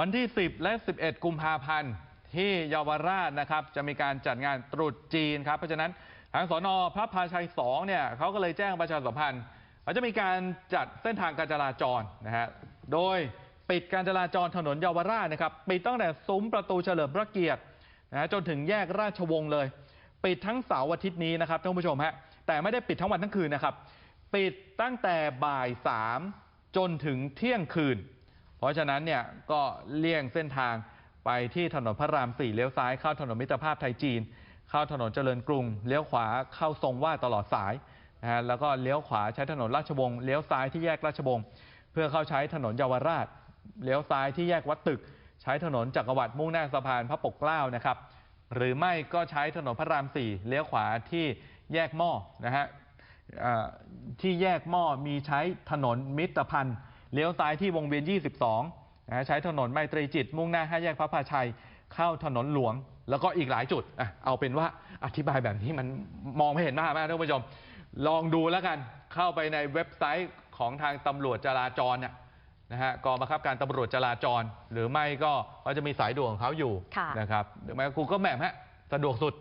วันที่ 10 และ 11 กุมภาพันธ์ที่เยาวราชนะครับ จะมีการจัดงานตรุษจีนครับ เพราะฉะนั้นทางสนพระพาชัย 2 เนี่ยเขาก็เลยแจ้งประชาสัมพันธ์ว่าจะมีการจัดเส้นทางการจราจรนะฮะโดยปิดการจราจรถนนเยาวราชนะครับปิดตั้งแต่ซุ้มประตูเฉลิมพระเกียรตินะฮะจนถึงแยกราชวงศ์เลย ปิดทั้งเสาร์อาทิตย์นี้นะครับท่านผู้ชมฮะแต่ไม่ได้ปิดทั้งวันทั้งคืนนะครับ ปิดตั้งแต่บ่ายสามจนถึงเที่ยงคืน เพราะฉะนั้นเนี่ยก็เลี่ยงเส้นทางไปที่ถนนพระรามสี่เลี้ยวซ้ายเข้าถนนมิตรภาพไทยจีน เข้าถนนเจริญกรุงเลี้ยวขวาเข้าทรงว่าตลอดสายนะฮะแล้วก็เลี้ยวขวาใช้ถนนราชวงศ์เลี้ยวซ้ายที่แยกราชวงศ์เพื่อเข้าใช้ถนนเยาวราช เลี้ยวซ้ายที่แยกวัดตึก ใช้ถนนจักรวรรดิมุ่งหน้าสะพานพระปกเกล้านะครับหรือไม่ก็ใช้ถนนพระรามสี่เลี้ยวขวาที่แยกหม้อนะฮะที่แยกหม้อมีใช้ถนนมิตรพันธ์ เลี้ยวซ้ายที่วงเวียน 22นะฮะใช้ถนนไมตรีจิต มุ่งหน้าห้าแยกพระพาชัย เข้าถนนหลวง แล้วก็อีกหลายจุดอะเอาเป็นว่าอธิบายแบบนี้มันมองไม่เห็นหน้ามากท่านผู้ชม ลองดูแล้วกันเข้าไปในเว็บไซต์ของทางตำรวจจราจรเนี่ยนะฮะกองบังคับการตำรวจจราจร หรือไม่ก็เขาจะมีสายด่วนของเขาอยู่ค่ะนะครับหรือไม่ก็ Google Map ฮะสะดวกสุด